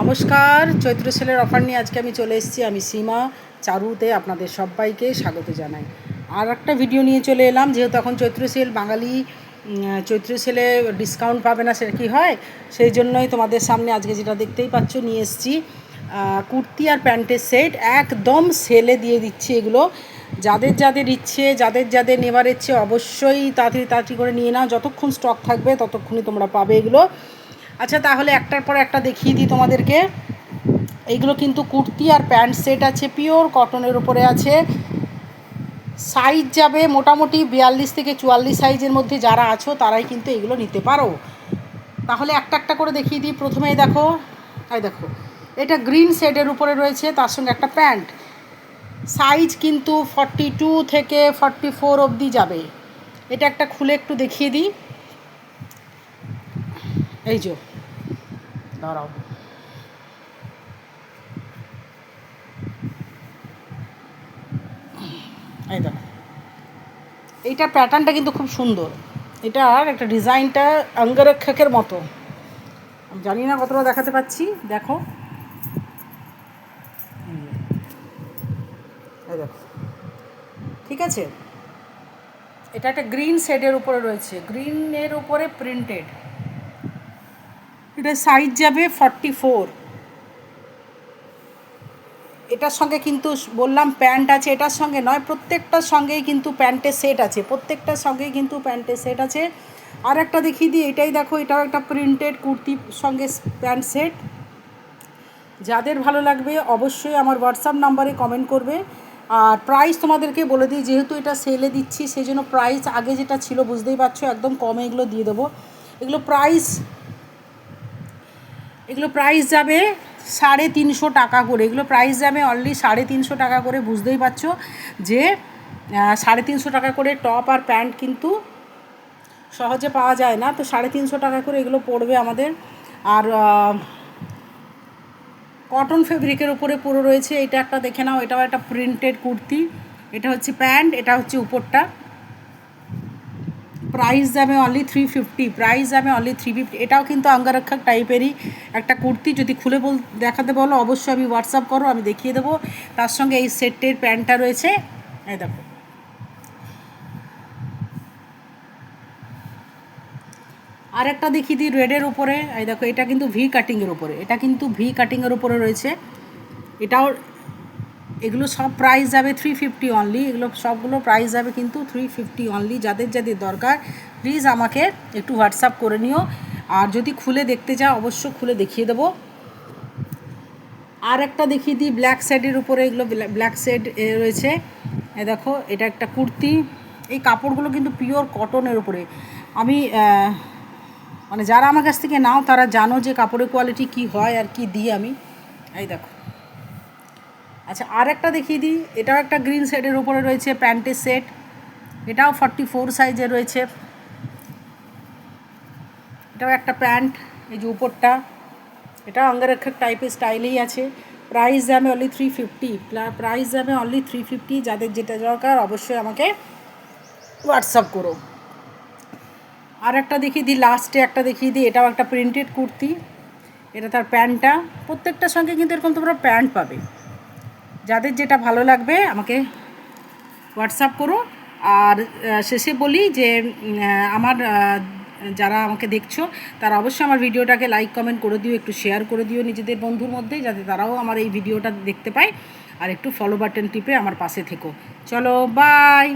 নমস্কার, চৈত্র সেলের অফার নিয়ে আজকে আমি চলে এসেছি। আমি সীমা চারুতে আপনাদের সবাইকে স্বাগত জানাই। আর একটা ভিডিও নিয়ে চলে এলাম, যেহেতু এখন চৈত্র সেল, বাঙালি চৈত্র সেলে ডিসকাউন্ট পাবে না, সেটা কি হয়? সেই জন্যই তোমাদের সামনে আজকে যেটা দেখতেই পাচ্ছ, নিয়ে এসেছি কুর্তি আর প্যান্টের সেট একদম সেলে দিয়ে দিচ্ছি এগুলো। যাদের যাদের ইচ্ছে, যাদের যাদের নেবার ইচ্ছে, অবশ্যই তাড়াতাড়ি তাড়াতাড়ি করে নিয়ে নাও। যতক্ষণ স্টক থাকবে, ততক্ষণই তোমরা পাবে এগুলো। আচ্ছা তাহলে একটার পর একটা দেখিয়ে দিই তোমাদেরকে। এইগুলো কিন্তু কুর্তি আর প্যান্ট সেট আছে, পিওর কটনের উপরে আছে। সাইজ যাবে মোটামুটি বিয়াল্লিশ থেকে চুয়াল্লিশ সাইজের মধ্যে যারা আছো, তারাই কিন্তু এগুলো নিতে পারো। তাহলে একটা একটা করে দেখিয়ে দিই। প্রথমেই দেখো, এই দেখো, এটা গ্রিন শেডের উপরে রয়েছে, তার সঙ্গে একটা প্যান্ট। সাইজ কিন্তু ফর্টি টু থেকে ফর্টি ফোর অবধি যাবে। এটা একটা খুলে একটু দেখিয়ে দিই। এই যে দাঁড়াও। এই দেখো। এইটার প্যাটার্নটা কিন্তু খুব সুন্দর। এটার একটা ডিজাইনটা অঙ্গরক্ষকের মতো। আমি জানি না কতটা দেখাতে পাচ্ছি, দেখো। দেখো। ঠিক আছে? এটা একটা গ্রিন শেডের উপরে রয়েছে। গ্রিনের উপরে প্রিন্টেড এটা সাইজ যাবে ফর্টি ফোর এটার সঙ্গে কিন্তু বললাম প্যান্ট আছে, এটার সঙ্গে নয়, প্রত্যেকটার সঙ্গেই কিন্তু প্যান্টের সেট আছে, প্রত্যেকটার সঙ্গেই কিন্তু প্যান্টের সেট আছে। আর একটা দেখিয়ে দিই, এটাই দেখো, এটাও একটা প্রিন্টেড কুর্তির সঙ্গে প্যান্ট সেট যাদের ভালো লাগবে অবশ্যই আমার হোয়াটসঅ্যাপ নাম্বারে কমেন্ট করবে। আর প্রাইস তোমাদেরকে বলে দিই, যেহেতু এটা সেলে দিচ্ছি সেই জন্য প্রাইস আগে যেটা ছিল, বুঝতেই পারছ, একদম কমে এগুলো দিয়ে দেবো। এগুলো প্রাইস এগুলো প্রাইস যাবে সাড়ে তিনশো টাকা করে। এগুলো প্রাইস যাবে অনলি সাড়ে তিনশো টাকা করে, বুঝতেই পারছ? যে সাড়ে তিনশো টাকা করে টপ আর প্যান্ট কিন্তু সহজে পাওয়া যায় না। তো সাড়ে তিনশো টাকা করে এগুলো পড়বে আমাদের। আর কটন ফেব্রিকের উপরে পুরো রয়েছে। এটা একটা দেখে নাও, এটাও একটা প্রিন্টেড কুর্তি। এটা হচ্ছে প্যান্ট এটা হচ্ছে উপরটা। প্রাইস যাবে অনলি থ্রি ফিফটি প্রাইস যাবে অনলি থ্রি ফিফটি এটাও কিন্তু অঙ্গরক্ষক টাইপেরই একটা কুর্তি। যদি খুলে বল, দেখাতে বলো, অবশ্যই আমি হোয়াটসঅ্যাপ করো, আমি দেখিয়ে দেবো। তার সঙ্গে এই সেটের প্যান্টটা রয়েছে। এই দেখো। আর একটা দেখিয়ে দিই রেডের উপরে। এই দেখো, এটা কিন্তু ভি কাটিংয়ের উপরে। এটা কিন্তু ভি কাটিংয়ের উপরে রয়েছে। এটাও এগুলো সব প্রাইস যাবে থ্রি ফিফটি অনলি এগুলো সবগুলো প্রাইস যাবে কিন্তু থ্রি ফিফটি অনলি যাদের যাদের দরকার প্লিজ আমাকে একটু হোয়াটসঅ্যাপ করে নিও। আর যদি খুলে দেখতে চাও অবশ্য খুলে দেখিয়ে দেবো। আর একটা দেখিয়ে দিই ব্ল্যাক শেডের উপরে এগুলো ব্ল্যাক শেড রয়েছে। দেখো, এটা একটা কুর্তি। এই কাপড়গুলো কিন্তু পিওর কটনের উপরে। আমি মানে যারা আমার কাছ থেকে নাও, তারা জানো যে কাপড়ের কোয়ালিটি কি হয় আর কি দিই আমি। এই দেখো। আচ্ছা আর একটা দেখিয়ে দিই। এটাও একটা গ্রিন শেডের উপরে রয়েছে প্যান্টের সেট এটাও ফর্টি ফোর সাইজের রয়েছে। এটাও একটা প্যান্ট এই যে উপরটা। এটা অঙ্গরক্ষক টাইপের স্টাইলেই আছে। প্রাইস যাবে অনলি থ্রি ফিফটি প্রাইস যাবে অনলি থ্রি ফিফটি যাদের যেটা দরকার অবশ্যই আমাকে হোয়াটসঅ্যাপ করো। আর একটা দেখিয়ে দিই লাস্টে একটা দেখিয়ে দিই। এটাও একটা প্রিন্টেড কুর্তি। এটা তার প্যান্টটা প্রত্যেকটার সঙ্গে কিন্তু এরকম তোমরা প্যান্ট পাবে। যাদের যেটা ভালো লাগবে আমাকে হোয়াটসঅ্যাপ করো আর শেষে বলি যে আমার যারা আমাকে দেখছ, তারা অবশ্যই আমার ভিডিওটাকে লাইক কমেন্ট করে দিও, একটু শেয়ার করে দিও নিজেদের বন্ধুর মধ্যে, যাতে তারাও আমার এই ভিডিওটা দেখতে পায়। আর একটু ফলো বাটন টিপে আমার পাশে থেকো। চলো বাই